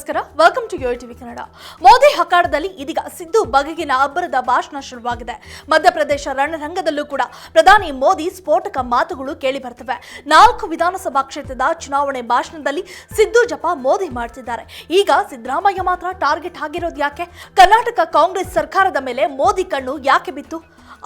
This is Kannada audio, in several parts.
ನಮಸ್ಕಾರ. Welcome to Yo TV Kannada Modi ಹಕಾಡದಲ್ಲಿ ಇದೀಗ ಸಿದ್ದು ಬಗೆಗಿನ ಅಬ್ಬರದ ಭಾಷಣ ಶುರುವಾಗಿದೆ. ಮಧ್ಯಪ್ರದೇಶ ರಣರಂಗದಲ್ಲೂ ಕೂಡ ಪ್ರಧಾನಿ ಮೋದಿ ಸ್ಫೋಟಕ ಮಾತುಗಳು ಕೇಳಿ ಬರ್ತವೆ. ನಾಲ್ಕು ವಿಧಾನಸಭಾ ಕ್ಷೇತ್ರದ ಚುನಾವಣೆ ಭಾಷಣದಲ್ಲಿ ಸಿದ್ದು ಜಪ ಮೋದಿ ಮಾಡ್ತಿದ್ದಾರೆ. ಈಗ ಸಿದ್ದರಾಮಯ್ಯ ಮಾತ್ರ ಟಾರ್ಗೆಟ್ ಆಗಿರೋದು ಯಾಕೆ? ಕರ್ನಾಟಕ ಕಾಂಗ್ರೆಸ್ ಸರ್ಕಾರದ ಮೇಲೆ ಮೋದಿ ಕಣ್ಣು ಯಾಕೆ ಬಿತ್ತು?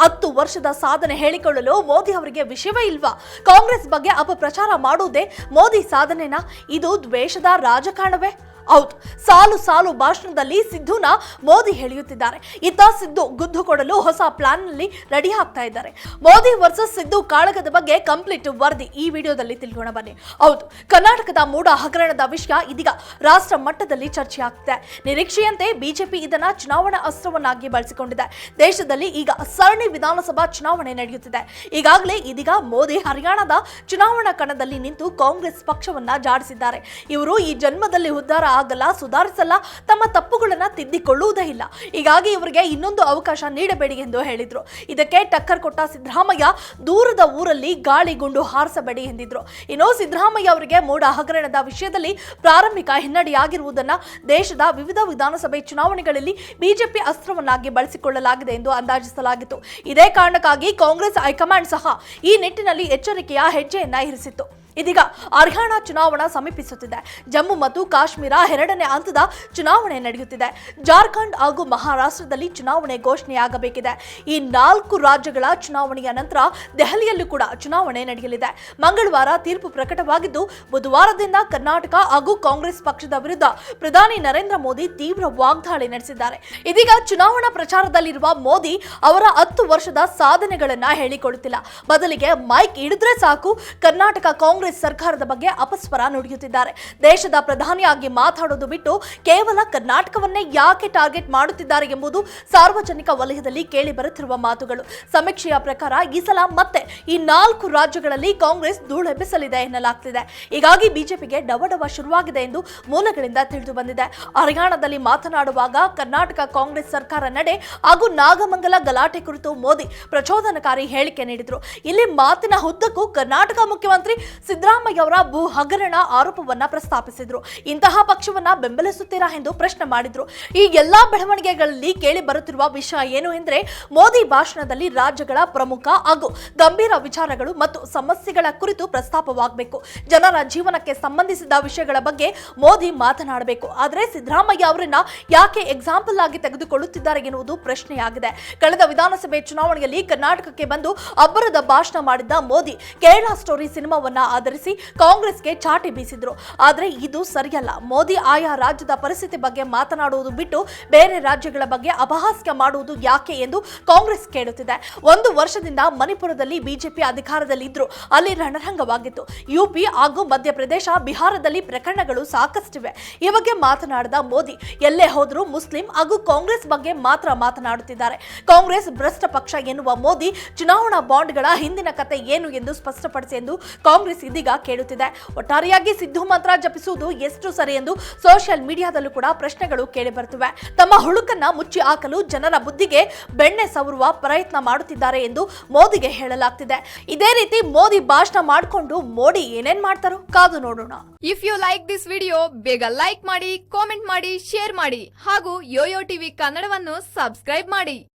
ಹತ್ತು ವರ್ಷದ ಸಾಧನೆ ಹೇಳಿಕೊಳ್ಳಲು ಮೋದಿ ಅವರಿಗೆ ವಿಷಯವೇ ಇಲ್ವಾ? ಕಾಂಗ್ರೆಸ್ ಬಗ್ಗೆ ಅಪಪ್ರಚಾರ ಮಾಡುವುದೇ ಮೋದಿ ಸಾಧನೆನಾ? ಇದು ದ್ವೇಷದ ರಾಜಕಾರಣವೇ? ಹೌದು ಸಾಲು ಸಾಲು ಭಾಷಣದಲ್ಲಿ ಸಿದ್ದುನ ಮೋದಿ ಹೇಳಿಯುತ್ತಿದ್ದಾರೆ ಇತ್ತ ಸಿದ್ದು ಗುದ್ದು ಕೊಡಲು ಹೊಸ ಪ್ಲಾನ್ನಲ್ಲಿ ರೆಡಿ ಆಗ್ತಾ ಇದ್ದಾರೆ. ಮೋದಿ ವರ್ಸಸ್ ಸಿದ್ದು ಕಾಳಗದ ಬಗ್ಗೆ ಕಂಪ್ಲೀಟ್ ವರದಿ. ಈ ವಿಡಿಯೋದಲ್ಲಿ ತಿಳ್ಕೋಣ ಬನ್ನಿ. ಹೌದು, ಕರ್ನಾಟಕದ ಮೂಡ ಹಗರಣದ ವಿಷಯ ಇದೀಗ ರಾಷ್ಟ್ರ ಮಟ್ಟದಲ್ಲಿ ಚರ್ಚೆ ಆಗ್ತಿದೆ. ನಿರೀಕ್ಷೆಯಂತೆ ಬಿಜೆಪಿ ಇದನ್ನ ಚುನಾವಣಾ ಅಸ್ತ್ರವನ್ನಾಗಿ ಬಳಸಿಕೊಂಡಿದೆ. ದೇಶದಲ್ಲಿ ಈಗ ಸರಣಿ ವಿಧಾನಸಭಾ ಚುನಾವಣೆ ನಡೆಯುತ್ತಿದೆ. ಈಗಾಗಲೇ ಇದೀಗ ಮೋದಿ ಹರಿಯಾಣದ ಚುನಾವಣಾ ಕಣದಲ್ಲಿ ನಿಂತು ಕಾಂಗ್ರೆಸ್ ಪಕ್ಷವನ್ನ ಜಾಡಿಸಿದ್ದಾರೆ. ಇವರು ಈ ಜನ್ಮದಲ್ಲಿ ಉದ್ಧಾರ ಆಗಲ್ಲ, ಸುಧಾರಿಸಲ್ಲ, ತಮ್ಮ ತಪ್ಪುಗಳನ್ನು ತಿದ್ದಿಕೊಳ್ಳುವುದೇ ಇಲ್ಲ. ಹೀಗಾಗಿ ಇವರಿಗೆ ಇನ್ನೊಂದು ಅವಕಾಶ ನೀಡಬೇಡಿ ಎಂದು ಹೇಳಿದರು. ಇದಕ್ಕೆ ಟಕ್ಕರ್ ಕೊಟ್ಟ ಸಿದ್ದರಾಮಯ್ಯ ದೂರದ ಊರಲ್ಲಿ ಗಾಳಿ ಗುಂಡು ಹಾರಿಸಬೇಡಿ ಎಂದಿದ್ರು. ಇನ್ನು ಸಿದ್ದರಾಮಯ್ಯ ಅವರಿಗೆ ಮೂಡ ಹಗರಣದ ವಿಷಯದಲ್ಲಿ ಪ್ರಾರಂಭಿಕ ಹಿನ್ನಡೆಯಾಗಿರುವುದನ್ನು ದೇಶದ ವಿವಿಧ ವಿಧಾನಸಭೆ ಚುನಾವಣೆಗಳಲ್ಲಿ ಬಿಜೆಪಿ ಅಸ್ತ್ರವನ್ನಾಗಿ ಬಳಸಿಕೊಳ್ಳಲಾಗಿದೆ ಎಂದು ಅಂದಾಜಿಸಲಾಗಿತ್ತು. ಇದೇ ಕಾರಣಕ್ಕಾಗಿ ಕಾಂಗ್ರೆಸ್ ಹೈಕಮಾಂಡ್ ಸಹ ಈ ನಿಟ್ಟಿನಲ್ಲಿ ಎಚ್ಚರಿಕೆಯ ಹೆಜ್ಜೆಯನ್ನ ಇರಿಸಿತ್ತು. ಇದೀಗ ಅರ್ಹಣಾ ಚುನಾವಣಾ ಸಮೀಪಿಸುತ್ತಿದೆ. ಜಮ್ಮು ಮತ್ತು ಕಾಶ್ಮೀರ ಎರಡನೇ ಹಂತದ ಚುನಾವಣೆ ನಡೆಯುತ್ತಿದೆ. ಜಾರ್ಖಂಡ್ ಹಾಗೂ ಮಹಾರಾಷ್ಟ್ರದಲ್ಲಿ ಚುನಾವಣೆ ಘೋಷಣೆಯಾಗಬೇಕಿದೆ. ಈ ನಾಲ್ಕು ರಾಜ್ಯಗಳ ಚುನಾವಣೆಯ ನಂತರ ದೆಹಲಿಯಲ್ಲೂ ಕೂಡ ಚುನಾವಣೆ ನಡೆಯಲಿದೆ. ಮಂಗಳವಾರ ತೀರ್ಪು ಪ್ರಕಟವಾಗಿದ್ದು, ಬುಧವಾರದಿಂದ ಕರ್ನಾಟಕ ಹಾಗೂ ಕಾಂಗ್ರೆಸ್ ಪಕ್ಷದ ವಿರುದ್ಧ ಪ್ರಧಾನಿ ನರೇಂದ್ರ ಮೋದಿ ತೀವ್ರ ವಾಗ್ದಾಳಿ ನಡೆಸಿದ್ದಾರೆ. ಇದೀಗ ಚುನಾವಣಾ ಪ್ರಚಾರದಲ್ಲಿರುವ ಮೋದಿ ಅವರ ಹತ್ತು ವರ್ಷದ ಸಾಧನೆಗಳನ್ನ ಹೇಳಿಕೊಡುತ್ತಿಲ್ಲ. ಬದಲಿಗೆ ಮೈಕ್ ಹಿಡಿದ್ರೆ ಸಾಕು, ಕರ್ನಾಟಕ ಕಾಂಗ್ರೆಸ್ ಸರ್ಕಾರದ ಬಗ್ಗೆ ಅಪಸ್ವರ ನುಡಿಯುತ್ತಿದ್ದಾರೆ. ದೇಶದ ಪ್ರಧಾನಿಯಾಗಿ ಮಾತಾಡೋದು ಬಿಟ್ಟು ಕೇವಲ ಕರ್ನಾಟಕವನ್ನೇ ಯಾಕೆ ಟಾರ್ಗೆಟ್ ಮಾಡುತ್ತಿದ್ದಾರೆ ಎಂಬುದು ಸಾರ್ವಜನಿಕ ವಲಯದಲ್ಲಿ ಕೇಳಿ ಬರುತ್ತಿರುವ ಮಾತುಗಳು. ಸಮೀಕ್ಷೆಯ ಪ್ರಕಾರ ಈ ಸಲ ಮತ್ತೆ ಈ ನಾಲ್ಕು ರಾಜ್ಯಗಳಲ್ಲಿ ಕಾಂಗ್ರೆಸ್ ಧೂಳೆಬ್ಬಿಸಲಿದೆ ಎನ್ನಲಾಗ್ತಿದೆ. ಹೀಗಾಗಿ ಬಿಜೆಪಿಗೆ ಡವಡವ ಶುರುವಾಗಿದೆ ಎಂದು ಮೂಲಗಳಿಂದ ತಿಳಿದು ಬಂದಿದೆ ಹರಿಯಾಣದಲ್ಲಿ ಮಾತನಾಡುವಾಗ ಕರ್ನಾಟಕ ಕಾಂಗ್ರೆಸ್ ಸರ್ಕಾರ ನಡೆ ಹಾಗೂ ನಾಗಮಂಗಲ ಗಲಾಟೆ ಕುರಿತು ಮೋದಿ ಪ್ರಚೋದನಕಾರಿ ಹೇಳಿಕೆ ನೀಡಿದ್ರು. ಇಲ್ಲಿ ಮಾತಿನ ಉದ್ದಕ್ಕೂ ಕರ್ನಾಟಕ ಮುಖ್ಯಮಂತ್ರಿ ಸಿದ್ದರಾಮಯ್ಯ ಅವರ ಭೂ ಹಗರಣ ಆರೋಪವನ್ನ ಪ್ರಸ್ತಾಪಿಸಿದ್ರು. ಇಂತಹ ಪಕ್ಷವನ್ನ ಬೆಂಬಲಿಸುತ್ತೀರಾ ಎಂದು ಪ್ರಶ್ನೆ ಮಾಡಿದ್ರು. ಈ ಎಲ್ಲಾ ಬೆಳವಣಿಗೆಗಳಲ್ಲಿ ಕೇಳಿ ಬರುತ್ತಿರುವ ವಿಷಯ ಏನು ಎಂದ್ರೆ, ಮೋದಿ ಭಾಷಣದಲ್ಲಿ ರಾಜ್ಯಗಳ ಪ್ರಮುಖ ಹಾಗೂ ಗಂಭೀರ ವಿಚಾರಗಳು ಮತ್ತು ಸಮಸ್ಯೆಗಳ ಕುರಿತು ಪ್ರಸ್ತಾಪವಾಗಬೇಕು. ಜನರ ಜೀವನಕ್ಕೆ ಸಂಬಂಧಿಸಿದ ವಿಷಯಗಳ ಬಗ್ಗೆ ಮೋದಿ ಮಾತನಾಡಬೇಕು. ಆದರೆ ಸಿದ್ದರಾಮಯ್ಯ ಅವರನ್ನ ಯಾಕೆ ಎಕ್ಸಾಂಪಲ್ ಆಗಿ ತೆಗೆದುಕೊಳ್ಳುತ್ತಿದ್ದಾರೆ ಎನ್ನುವುದು ಪ್ರಶ್ನೆಯಾಗಿದೆ. ಕಳೆದ ವಿಧಾನಸಭೆ ಚುನಾವಣೆಯಲ್ಲಿ ಕರ್ನಾಟಕಕ್ಕೆ ಬಂದು ಅಬ್ಬರದ ಭಾಷಣ ಮಾಡಿದ್ದ ಮೋದಿ, ಕೇರಳ ಸ್ಟೋರಿ ಸಿನಿಮಾವನ್ನ ಆಧರಿಸಿ ಕಾಂಗ್ರೆಸ್ಗೆ ಚಾಟಿ ಬೀಸಿದ್ರು. ಆದರೆ ಇದು ಸರಿಯಲ್ಲ. ಮೋದಿ ಆಯಾ ರಾಜ್ಯದ ಪರಿಸ್ಥಿತಿ ಬಗ್ಗೆ ಮಾತನಾಡುವುದು ಬಿಟ್ಟು ಬೇರೆ ರಾಜ್ಯಗಳ ಬಗ್ಗೆ ಅಪಹಾಸ್ಯ ಮಾಡುವುದು ಯಾಕೆ ಎಂದು ಕಾಂಗ್ರೆಸ್ ಕೇಳುತ್ತಿದೆ. ಒಂದು ವರ್ಷದಿಂದ ಮಣಿಪುರದಲ್ಲಿ ಬಿಜೆಪಿ ಅಧಿಕಾರದಲ್ಲಿ ಇದ್ರು ಅಲ್ಲಿ ರಣರಂಗವಾಗಿತ್ತು. ಯುಪಿ ಹಾಗೂ ಮಧ್ಯಪ್ರದೇಶ, ಬಿಹಾರದಲ್ಲಿ ಪ್ರಕರಣಗಳು ಸಾಕಷ್ಟಿವೆ. ಈ ಬಗ್ಗೆ ಮಾತನಾಡಿದ ಮೋದಿ, ಎಲ್ಲೇ ಹೋದರೂ ಮುಸ್ಲಿಂ ಹಾಗೂ ಕಾಂಗ್ರೆಸ್ ಬಗ್ಗೆ ಮಾತ್ರ ಮಾತನಾಡುತ್ತಿದ್ದಾರೆ. ಕಾಂಗ್ರೆಸ್ ಭ್ರಷ್ಟ ಪಕ್ಷ ಎನ್ನುವ ಮೋದಿ, ಚುನಾವಣಾ ಬಾಂಡ್ಗಳ ಹಿಂದಿನ ಕತೆ ಏನು ಎಂದು ಸ್ಪಷ್ಟಪಡಿಸಿ ಎಂದು ಕಾಂಗ್ರೆಸ್ ಇದೀಗ ಕೇಳುತ್ತಿದೆ. ಒಟ್ಟಾರೆಯಾಗಿ ಸಿದ್ದು ಮಂತ್ರ ಜಪಿಸುವುದು ಎಷ್ಟು ಸರಿ ಎಂದು ಸೋಷಿಯಲ್ ಮೀಡಿಯಾದಲ್ಲೂ ಕೂಡ ಪ್ರಶ್ನೆಗಳು ಕೇಳಿಬರುತ್ತಿವೆ ತಮ್ಮ ಹುಳುಕನ್ನ ಮುಚ್ಚಿ ಹಾಕಲು ಜನರ ಬುದ್ಧಿಗೆ ಬೆಣ್ಣೆ ಸವರುವ ಪ್ರಯತ್ನ ಮಾಡುತ್ತಿದ್ದಾರೆ ಎಂದು ಮೋದಿಗೆ ಹೇಳಲಾಗ್ತಿದೆ. ಇದೇ ರೀತಿ ಮೋದಿ ಭಾಷಣ ಮಾಡಿಕೊಂಡು ಮೋಡಿ ಏನೇನ್ ಮಾಡ್ತಾರೋ ಕಾದು ನೋಡೋಣ. If you like this video ಬೇಗ ಲೈಕ್ ಮಾಡಿ ಕಾಮೆಂಟ್ ಮಾಡಿ ಶೇರ್ ಮಾಡಿ ಹಾಗೂ ಯೋಯೋ ಟಿವಿ ಕನ್ನಡವನ್ನು ಸಬ್ಸ್ಕ್ರೈಬ್ ಮಾಡಿ.